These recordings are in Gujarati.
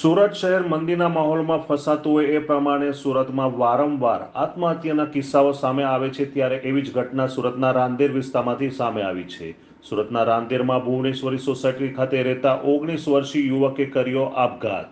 સુરત શહેર મંદીના માહોલમાં ફસાતું હોય એ પ્રમાણે સુરતમાં વારંવાર આત્મહત્યાના કિસ્સાઓ સામે આવે છે ત્યારે એવી જ ઘટના સુરતના રાંદેર વિસ્તારમાંથી સામે આવી છે. સુરતના રાંદેરમાં ભુવનેશ્વરી સોસાયટી ખાતે રહેતા ઓગણીસ વર્ષીય યુવકે કર્યો આપઘાત.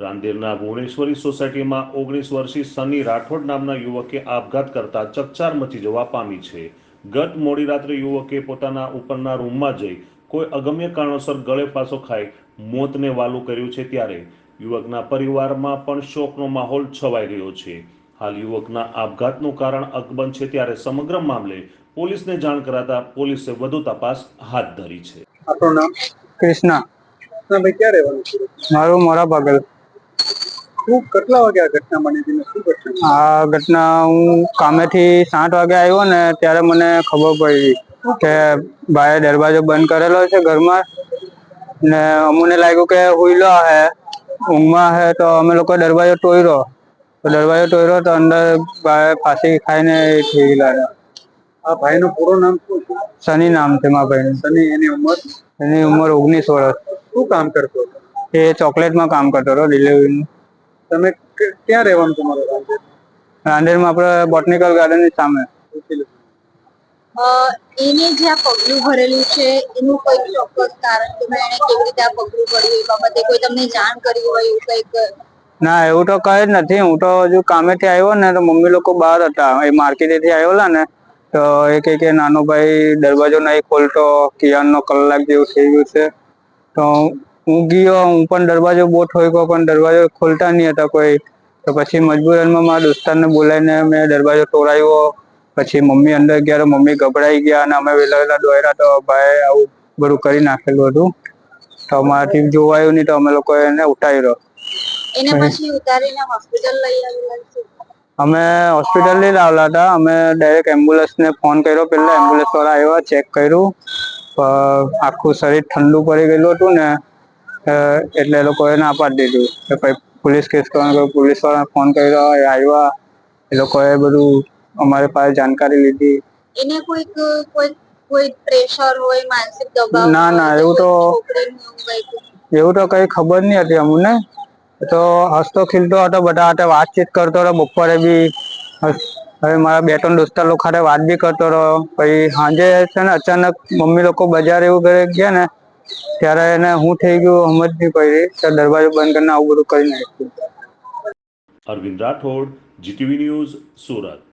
રાંદેરના ભુવનેશ્વરી સોસાયટીમાં ઓગણીસ વર્ષીય સની રાઠોડ નામના યુવકે આપઘાત કરતા ચકચાર મચી જવા પામી છે. ગત મોડી રાત્રે યુવકે પોતાના ઉપરના રૂમમાં જઈ કોઈ અગમ્ય કારણોસર ગળે ફાંસો ખાઈ મોતને વાલું કર્યું છે ત્યારે યુવકના પરિવારમાં પણ શોકનો માહોલ છવાઈ રહ્યો છે. હાલ યુવકના આપઘાતનું કારણ અકબંધ છે ત્યારે સમગ્ર મામલે પોલીસને જાણ કરાતા પોલીસે વધુ તપાસ હાથ ધરી છે. આપણું નામ? કૃષ્ણા. ભાઈ ક્યાં રહેવાનું છે? મારું મોરા બાગલ શું કેટલા વાગે આ ઘટના બની હતી શું ઘટના આ ઘટના હું કામેથી સાત વાગે આવ્યો ને ત્યારે મને ખબર પડી કે ભાઈએ દરવાજો બંધ કરેલો છે ઘરમાં ને અમને લાગ્યું કે હુઈલો હે. ઊંઘમાં હે તો અમે લોકો દરવાજો તોડ્યો તો દરવાજો તોડ્યો તો અંદર ફાંસી ખાઈને એ થઈ ગયેલા. આ ભાઈનું પૂરું નામ શું છે? સની નામ છે મારા ભાઈનું. સની એની ઉંમર? એની ઉંમર ઓગણીસ વર્ષ. શું કામ કરતો એ ચોકલેટમાં કામ કરતો હતો ડિલિવરીનું. તમે ક્યાં રહેવાનું તમારું રાંદેરમાં આપણે બોટનિકલ ગાર્ડનની સામે. એને જે આ પગલું ભરેલું છે, એનું કોઈ ચોક્કસ કારણ કે એને કેવી રીતે આ પગલું ભર્યું એ બાબતે કોઈ તમને જાણ કરી હોય એવું કંઈક? ના, એવું તો કઈ જ નથી. હું તો હજુ કામેથી આવ્યો ને, તો મમ્મી લોકો બહાર હતા. એ માર્કેટેથી આવેલા ને, તો એ કહે કે, નાનો ભાઈ દરવાજો નહીં ખોલતો, કિયાનનો કલાક જેવું થઈ ગયું છે. તો હું ગયો, હું પણ દરવાજો બહુ ઠોક્યો, પણ દરવાજો ખોલતા નહીં હતા કોઈ. તો પછી મજબૂરનમાં મારા દોસ્તારને બોલાવીને મેં દરવાજો તોડાવ્યો પછી મમ્મી અંદર ગયા મમ્મી ગભરાઈ ગયા અને અમે વહેલા વહેલા દોયરા તો ભાઈ આવું બધું કરી નાખેલું હતું. તો અમારાથી જોવાયું નહીં તો અમે લોકો એને ઉઠાવ્યો આવેલા છે? અમે હોસ્પિટલ લઈ લાવેલા હતા. અમે ડાયરેક્ટ એમ્બ્યુલન્સ ને ફોન કર્યો. પેલા એમ્બ્યુલન્સ વાળા આવ્યા ચેક કર્યું. આખું શરીર ઠંડુ પડી ગયેલું હતું ને એટલે એ લોકોએ ના પાડી દીધું. કે ભાઈ પોલીસ કેસ કરવાનું પોલીસવાળા ફોન કર્યો એ આવ્યા. એ લોકોએ બધું અમારી પાસે જાણકારી લીધી. એને કોઈક કોઈ કોઈ પ્રેશર હોય માનસિક દબાવ ના, ના, એવું તો- એવું તો કઈ ખબર નહીં હતી અમને. તો હસતો ખીલતો હતો બધા સાથે વાતચીત કરતો હતો બપોરે બી. હવે મારા બે ત્રણ દોસ્તાર લોકો સાથે વાત બી કરતો રહ્યો પછી સાંજે છે ને અચાનક મમ્મી લોકો બજાર એવું ઘરે ગયા ને ત્યારે એને હું થઈ ગયું સમજ નહીં પડી તો દરવાજો બંધ કરીને આવું બધું કરી નાખ્યું. Arvind Rathod GTV news Surat.